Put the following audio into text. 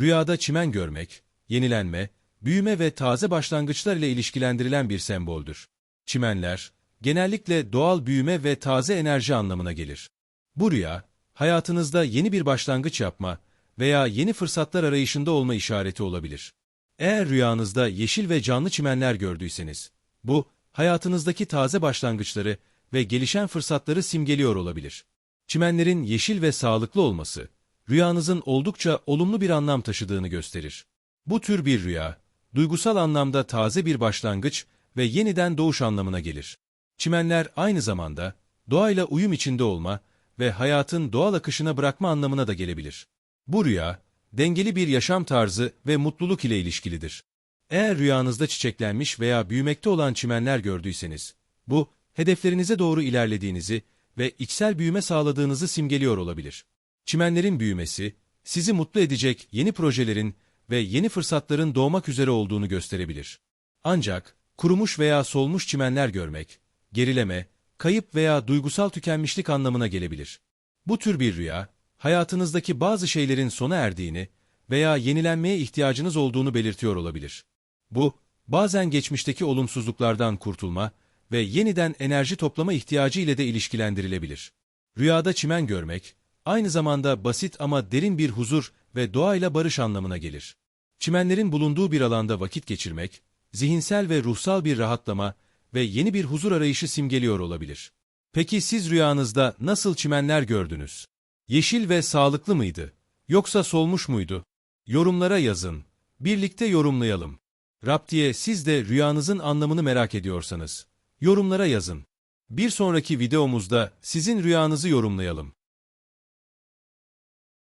Rüyada çimen görmek, yenilenme, büyüme ve taze başlangıçlar ile ilişkilendirilen bir semboldür. Çimenler, genellikle doğal büyüme ve taze enerji anlamına gelir. Bu rüya, hayatınızda yeni bir başlangıç yapma veya yeni fırsatlar arayışında olma işareti olabilir. Eğer rüyanızda yeşil ve canlı çimenler gördüyseniz, bu, hayatınızdaki taze başlangıçları ve gelişen fırsatları simgeliyor olabilir. Çimenlerin yeşil ve sağlıklı olması, rüyanızın oldukça olumlu bir anlam taşıdığını gösterir. Bu tür bir rüya, duygusal anlamda taze bir başlangıç ve yeniden doğuş anlamına gelir. Çimenler aynı zamanda doğayla uyum içinde olma ve hayatın doğal akışına bırakma anlamına da gelebilir. Bu rüya, dengeli bir yaşam tarzı ve mutluluk ile ilişkilidir. Eğer rüyanızda çiçeklenmiş veya büyümekte olan çimenler gördüyseniz, bu, hedeflerinize doğru ilerlediğinizi ve içsel büyüme sağladığınızı simgeliyor olabilir. Çimenlerin büyümesi, sizi mutlu edecek yeni projelerin ve yeni fırsatların doğmak üzere olduğunu gösterebilir. Ancak, kurumuş veya solmuş çimenler görmek, gerileme, kayıp veya duygusal tükenmişlik anlamına gelebilir. Bu tür bir rüya, hayatınızdaki bazı şeylerin sona erdiğini veya yenilenmeye ihtiyacınız olduğunu belirtiyor olabilir. Bu, bazen geçmişteki olumsuzluklardan kurtulma ve yeniden enerji toplama ihtiyacı ile de ilişkilendirilebilir. Rüyada çimen görmek, aynı zamanda basit ama derin bir huzur ve doğayla barış anlamına gelir. Çimenlerin bulunduğu bir alanda vakit geçirmek, zihinsel ve ruhsal bir rahatlama ve yeni bir huzur arayışı simgeliyor olabilir. Peki siz rüyanızda nasıl çimenler gördünüz? Yeşil ve sağlıklı mıydı? Yoksa solmuş muydu? Yorumlara yazın. Birlikte yorumlayalım. Raptiye siz de rüyanızın anlamını merak ediyorsanız, yorumlara yazın. Bir sonraki videomuzda sizin rüyanızı yorumlayalım.